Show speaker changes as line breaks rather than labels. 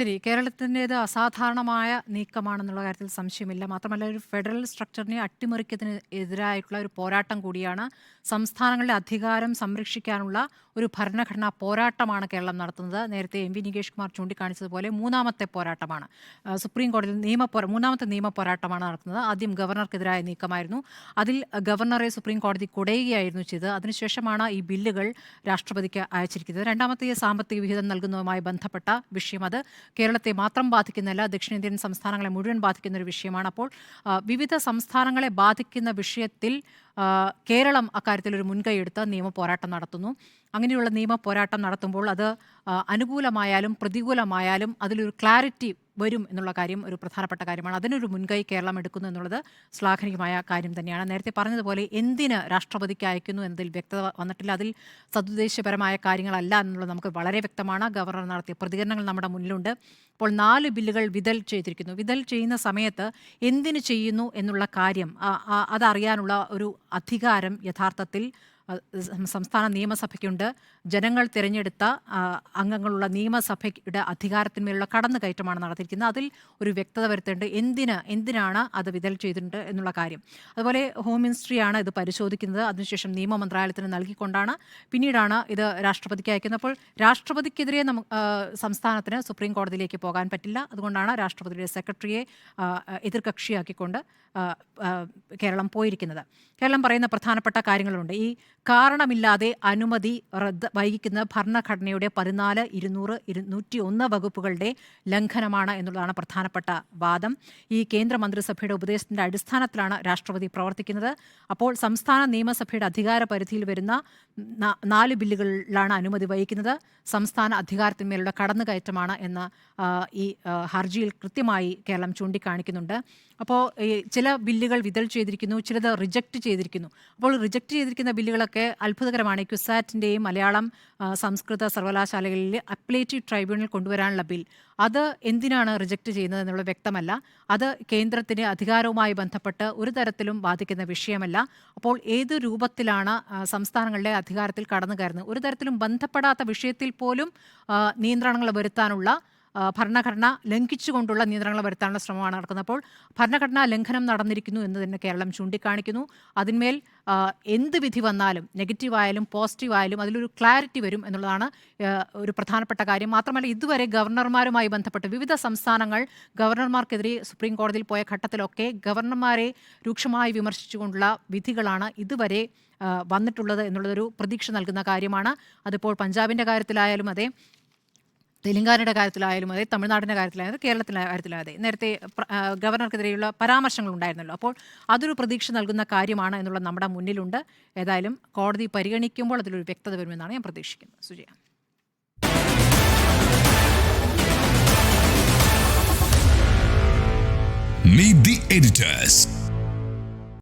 ശരി കേരളത്തിന്റേത് അസാധാരണമായ നീക്കമാണെന്നുള്ള കാര്യത്തിൽ സംശയമില്ല. മാത്രമല്ല ഒരു ഫെഡറൽ സ്ട്രക്ചറിനെ അട്ടിമറിക്കത്തിന് എതിരായിട്ടുള്ള ഒരു പോരാട്ടം കൂടിയാണ് സംസ്ഥാനങ്ങളുടെ അധികാരം സംരക്ഷിക്കാനുള്ള ഒരു ഭരണഘടനാ പോരാട്ടമാണ് കേരളം നടത്തുന്നത്. നേരത്തെ എം വി നികേഷ് കുമാർ ചൂണ്ടിക്കാണിച്ചതുപോലെ മൂന്നാമത്തെ പോരാട്ടമാണ്. സുപ്രീം കോടതി നിയമ മൂന്നാമത്തെ നിയമ പോരാട്ടമാണ് നടത്തുന്നത്. ആദ്യം ഗവർണർക്കെതിരായ നീക്കമായിരുന്നു. അതിൽ ഗവർണറെ സുപ്രീം കോടതി കുടയുകയായിരുന്നു ചെയ്തത്. അതിനുശേഷമാണ് ഈ ബില്ലുകൾ രാഷ്ട്രപതിക്ക് അയച്ചിരിക്കുന്നത്. രണ്ടാമത്തെ സാമ്പത്തിക വിഹിതം നൽകുന്നതുമായി ബന്ധപ്പെട്ട വിഷയം അത്. കേരളത്തെ മാത്രം ബാധിക്കുന്നില്ല ദക്ഷിണേന്ത്യൻ സംസ്ഥാനങ്ങളെ മുഴുവൻ ബാധിക്കുന്ന ഒരു വിഷയമാണ്. അപ്പോൾ വിവിധ സംസ്ഥാനങ്ങളെ ബാധിക്കുന്ന വിഷയത്തിൽ കേരളം അക്കാര്യത്തിൽ ഒരു മുൻകൈ എടുത്ത് നിയമ പോരാട്ടം നടത്തുന്നു. അങ്ങനെയുള്ള നിയമ പോരാട്ടം നടത്തുമ്പോൾ അത് അനുകൂലമായാലും പ്രതികൂലമായാലും അതിലൊരു ക്ലാരിറ്റി വരും എന്നുള്ള കാര്യം ഒരു പ്രധാനപ്പെട്ട കാര്യമാണ്. അതിനൊരു മുൻകൈ കേരളം എടുക്കുന്നു എന്നുള്ളത് ശ്ലാഘനീയമായ കാര്യം തന്നെയാണ്. നേരത്തെ പറഞ്ഞതുപോലെ എന്തിന് രാഷ്ട്രപതിക്ക് അയക്കുന്നു എന്നതിൽ വ്യക്തത വന്നിട്ടില്ല. അതിൽ സതുദ്ദേശപരമായ കാര്യങ്ങളല്ല എന്നുള്ളത് നമുക്ക് വളരെ വ്യക്തമാണ്. ഗവർണർ നടത്തിയ പ്രതികരണങ്ങൾ നമ്മുടെ മുന്നിലുണ്ട്. അപ്പോൾ നാല് ബില്ലുകൾ വിതൽ ചെയ്തിരിക്കുന്നു. വിതൽ ചെയ്യുന്ന സമയത്ത് എന്തിന് ചെയ്യുന്നു എന്നുള്ള കാര്യം അതറിയാനുള്ള ഒരു അധികാരം യഥാർത്ഥത്തിൽ സംസ്ഥാന നിയമസഭയ്ക്കുണ്ട്. ജനങ്ങൾ തിരഞ്ഞെടുത്ത അംഗങ്ങളുള്ള നിയമസഭയുടെ അധികാരത്തിന്മേലുള്ള കടന്നുകയറ്റമാണ് നടത്തിയിരിക്കുന്നത്. അതിൽ ഒരു വ്യക്തത വരുത്തേണ്ട എന്തിന് എന്തിനാണ് അത് വിതൽ ചെയ്തിട്ടുണ്ട് എന്നുള്ള കാര്യം. അതുപോലെ ഹോം മിനിസ്ട്രിയാണ് ഇത് പരിശോധിക്കുന്നത്. അതിനുശേഷം നിയമ മന്ത്രാലയത്തിന് നൽകിക്കൊണ്ടാണ്. പിന്നീടാണ് ഇത് രാഷ്ട്രപതിക്ക് അയക്കുന്നത് അപ്പോൾ രാഷ്ട്രപതിക്കെതിരെ സംസ്ഥാനത്തിന് സുപ്രീം കോടതിയിലേക്ക് പോകാൻ പറ്റില്ല. അതുകൊണ്ടാണ് രാഷ്ട്രപതിയുടെ സെക്രട്ടറിയെ എതിർകക്ഷിയാക്കിക്കൊണ്ട് കേരളം പോയിരിക്കുന്നത്. കേരളം പറയുന്ന പ്രധാനപ്പെട്ട കാര്യങ്ങളുണ്ട്. ഈ കാരണമില്ലാതെ അനുമതി റദ്ദ് വൈകിക്കുന്ന ഭരണഘടനയുടെ പതിനാല് ഇരുന്നൂറ് ഇരുന്നൂറ്റി ഒന്ന് വകുപ്പുകളുടെ ലംഘനമാണ് എന്നുള്ളതാണ് പ്രധാനപ്പെട്ട വാദം. ഈ കേന്ദ്ര മന്ത്രിസഭയുടെ ഉപദേശത്തിന്റെ അടിസ്ഥാനത്തിലാണ് രാഷ്ട്രപതി പ്രവർത്തിക്കുന്നത്. അപ്പോൾ സംസ്ഥാന നിയമസഭയുടെ അധികാര പരിധിയിൽ വരുന്ന നാല് ബില്ലുകളിലാണ് അനുമതി വഹിക്കുന്നത്. സംസ്ഥാന അധികാരത്തിന്മേലുള്ള കടന്നുകയറ്റമാണ് എന്ന് ഈ ഹർജിയിൽ കൃത്യമായി കേരളം ചൂണ്ടിക്കാണിക്കുന്നുണ്ട്. അപ്പോൾ ചില ബില്ലുകൾ വിതൽ ചെയ്തിരിക്കുന്നു ചിലത് റിജക്റ്റ് ചെയ്തിരിക്കുന്നു. അപ്പോൾ റിജക്റ്റ് ചെയ്തിരിക്കുന്ന ബില്ലുകളൊക്കെ അത്ഭുതകരമാണ്. ക്യുസാറ്റിന്റെയും മലയാളം സംസ്കൃത സർവകലാശാലകളിൽ അപ്പലേറ്റീവ് ട്രൈബ്യൂണൽ കൊണ്ടുവരാനുള്ള ബിൽ. അത് എന്തിനാണ് റിജക്റ്റ് ചെയ്യുന്നത് എന്നുള്ളത് വ്യക്തമല്ല. അത് കേന്ദ്രത്തിന്റെ അധികാരവുമായി ബന്ധപ്പെട്ട് ഒരു തരത്തിലും ബാധിക്കുന്ന വിഷയമല്ല. അപ്പോൾ ഏത് രൂപത്തിലാണ് സംസ്ഥാനങ്ങളുടെ അധികാരത്തിൽ കടന്നു കയറുന്നത് ഒരു തരത്തിലും ബന്ധപ്പെടാത്ത വിഷയത്തിൽ പോലും നിയന്ത്രണങ്ങൾ വരുത്താനുള്ള ഭരണഘടന ലംഘിച്ചുകൊണ്ടുള്ള നിയന്ത്രണങ്ങൾ വരുത്താനുള്ള ശ്രമമാണ് നടക്കുന്നത്. അപ്പോൾ ഭരണഘടനാ ലംഘനം നടന്നിരിക്കുന്നു എന്ന് തന്നെ കേരളം ചൂണ്ടിക്കാണിക്കുന്നു. അതിന്മേൽ എന്ത് വിധി വന്നാലും നെഗറ്റീവായാലും പോസിറ്റീവ് ആയാലും അതിലൊരു ക്ലാരിറ്റി വരും എന്നുള്ളതാണ് ഒരു പ്രധാനപ്പെട്ട കാര്യം. മാത്രമല്ല ഇതുവരെ ഗവർണർമാരുമായി ബന്ധപ്പെട്ട് വിവിധ സംസ്ഥാനങ്ങൾ ഗവർണർമാർക്കെതിരെ സുപ്രീം കോടതിയിൽ പോയ ഘട്ടത്തിലൊക്കെ ഗവർണർമാരെ രൂക്ഷമായി വിമർശിച്ചുകൊണ്ടുള്ള വിധികളാണ് ഇതുവരെ വന്നിട്ടുള്ളത് എന്നുള്ളതൊരു പ്രതീക്ഷ നൽകുന്ന കാര്യമാണ്. അതിപ്പോൾ പഞ്ചാബിന്റെ കാര്യത്തിലായാലും അതെ തെലങ്കാനയുടെ കാര്യത്തിലായാലും അതെ തമിഴ്നാടിന്റെ കാര്യത്തിലായാലും കേരളത്തിന്റെ അതെ. നേരത്തെ പ്ര- ആ, ഗവർണർക്കെതിരെയുള്ള പരാമർശങ്ങൾ ഉണ്ടായിരുന്നല്ലോ. അപ്പോൾ അതൊരു പ്രതീക്ഷ നൽകുന്ന കാര്യമാണ് എന്നുള്ളത് നമ്മുടെ മുന്നിലുണ്ട്. ഏതായാലും കോടതി പരിഗണിക്കുമ്പോൾ അതിലൊരു വ്യക്തത വരുമെന്നാണ് ഞാൻ പ്രതീക്ഷിക്കുന്നത്. സുജയ.
Meet the editors.